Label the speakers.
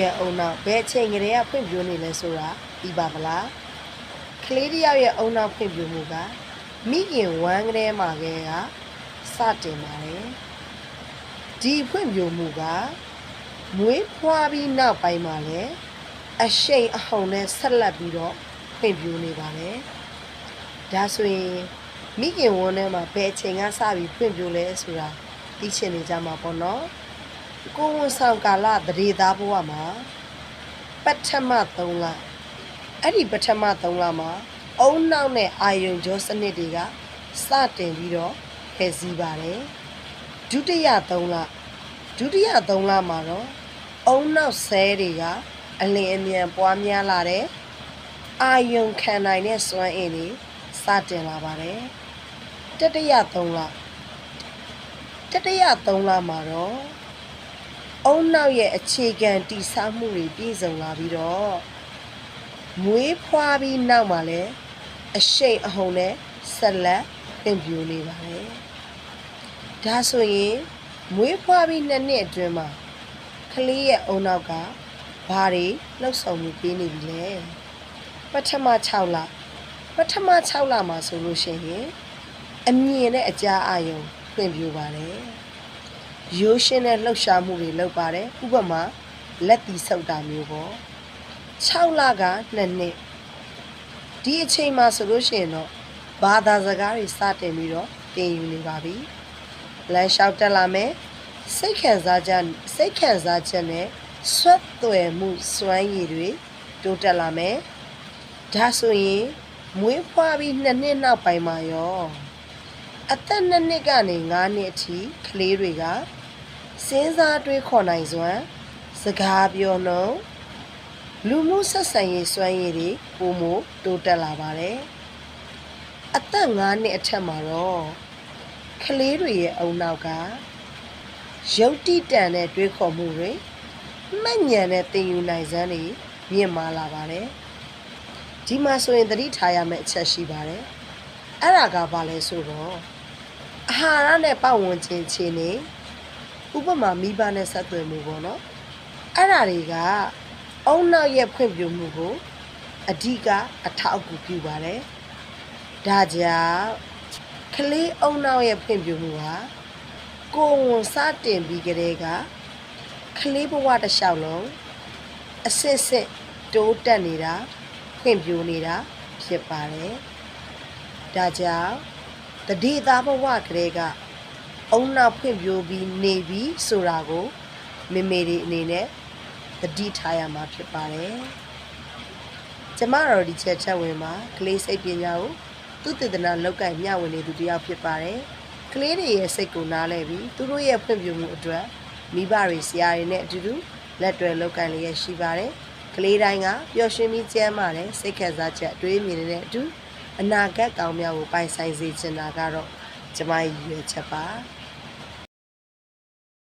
Speaker 1: ရဲ့အုံနောက်ဘယ်အချိန်ကလေးကဖွင့်ပြနေလဲဆိုတာပြီးပါမလားကလေးတစ်ယောက်ရဲ့အုံနောက်ဖွင့်ပြမှုကမိခင်ဝမ်းကလေးမှာကလေးကစတင်ပါတယ်ဒီဖွင့်ပြမှုကမွေးဖွားပြီးနောက်ပိုင်းမှာလည်းအရှိန်အဟုန်နဲ့ဆက်လက်ပြီးတော့ဖွင့်ပြနေပါတယ်ဒါဆိုရင်မိခင်ဝမ်းထဲမှာဘယ်အချိန်ကစပြီးဖွင့်ပြလဲဆိုတာသိချင်နေကြမှာပေါ့နော် ကိုဝန်ဆောင်ကာလသတိသားဘဝမှာပထမ3လအဲ့ဒီပထမ3လမှာအုံနောက်နဲ့အာယုံကြောစနစ်တွေကစတင်ပြီးတော့ဖယ်စည်းပါတယ်ဒုတိယ3လဒုတိယ3လမှာတော့အုံနောက်ဆဲတွေကအလင်းအမြန်ပွားများလာတဲ့အာယုံခံနိုင်တဲ့စွမ်းအင်တွေစတင်လာပါတယ်တတိယ3လတတိယ3လမှာတော့ အုံနောက်ရဲ့အခြေခံတည်ဆောက်မှုတွေပြည့်စုံလာပြီးတော့မွေးဖွားပြီးနောက်မှာလည်းအရှိန်အဟုန်နဲ့ဆက်လက်ပြင်ပြနေပါတယ်။ဒါဆိုရင်မွေးဖွားပြီးနှစ်နှစ်အတွင်းမှာကလေးရဲ့အုံနောက်ကဘာတွေလှုပ်ဆောင်မှုပေးနေပြီလဲ။ပထမ6လပထမ6လမှာဆိုလို့ရှိရင်အမြင်နဲ့အကြားအာရုံဖွင့်ပြပါတယ်။ ရိုးရှင်းတဲ့လှုပ်ရှားမှုတွေလုပ်ပါတယ်ဥပမာလက်တီဆုပ်တာမျိုးပေါ့6လက2နှစ်ဒီအချိန်မှာဆိုလို့ရှိရင်တော့ဘာသာစကားတွေစတင်ပြီးတော့သင်ယူနေပါပြီလမ်းလျှောက်တက်လာမယ်စိတ်ခံစားချက်စိတ်ခံစားချက်နဲ့ဆွတ်သွယ်မှုစွမ်းရည်တွေတိုးတက်လာမယ်ဒါဆိုရင်မွေးဖွားပြီး2နှစ်နောက်ပိုင်းမှာရော အသက်2နှစ်ကနေ9နှစ်အထိကလေးတွေကစဉ်းစားတွေးခေါ်နိုင်စွမ်းစကားပြောနှုန်းလူမှုဆက်ဆံရေးစွမ်းရည်တွေပုံမတိုးတက်လာပါတယ်အသက်9နှစ်အထက်မှာတော့ကလေးတွေရဲ့အုံနောက်ကရုပ်တိတန်တဲ့တွေးခေါ်မှုတွေမှတ်ဉာဏ်နဲ့သင်ယူနိုင်စွမ်းတွေမြင့်မားလာပါတယ်ဒီမှာဆိုရင်သတိထားရမယ့်အချက်ရှိပါတယ် အဲ့ဒါကဘာလဲဆိုတော့အာဟာရနဲ့ပတ်ဝန်းကျင်ခြေနေဥပမာမိဘနဲ့ဆက်သွယ်မှုပေါ့နော်အဲ့ဓာတွေကအုံနောက်ရဲ့ဖွင့်ပြမှုကိုအဓိကအထောက်အကူပြုပါတယ်ဒါကြောင့်ကလေးအုံနောက်ရဲ့ဖွင့်ပြမှုဟာကိုယ်ဝန်စတင်ပြီးကလေးကကလေးဘဝတစ်လျှောက်လုံးအစစ်စစ်တိုးတက်နေတာဖွင့်ပြနေတာဖြစ်ပါတယ် ဒါကြောင့်တတိသားဘဝကလေးကအုံနောက်ဖွင့်ပြိုးပြီးနေပြီဆိုတာကိုမေမေတွေအနေနဲ့သတိထားရမှာဖြစ်ပါတယ်။ကျမတို့ဒီချက်ချက်ဝင်မှာကလေးစိတ်ပညာကိုသူတည်တနာလောက်ကင်မျှဝေနေသူတစ်ယောက်ဖြစ်ပါတယ်။ကလေးတွေရဲ့စိတ်ကိုနားလဲပြီးသူတို့ရဲ့ဖွင့်ပြမှုအတွက်မိဘတွေဆရာတွေနဲ့အတူတူလက်တွဲလောက်ကင်လျက်ရှိပါတယ်။ကလေးတိုင်းကပျော်ရွှင်ပြီးကျန်းမာတဲ့စိတ်ခံစားချက်အတွေးမြင်နေတဲ့အတူ အနာဂတ်ကောင်းများကိုပိုင်ဆိုင်စေချင်တာကတော့ကျမရဲ့ရည်ရွယ်ချက်ပါ။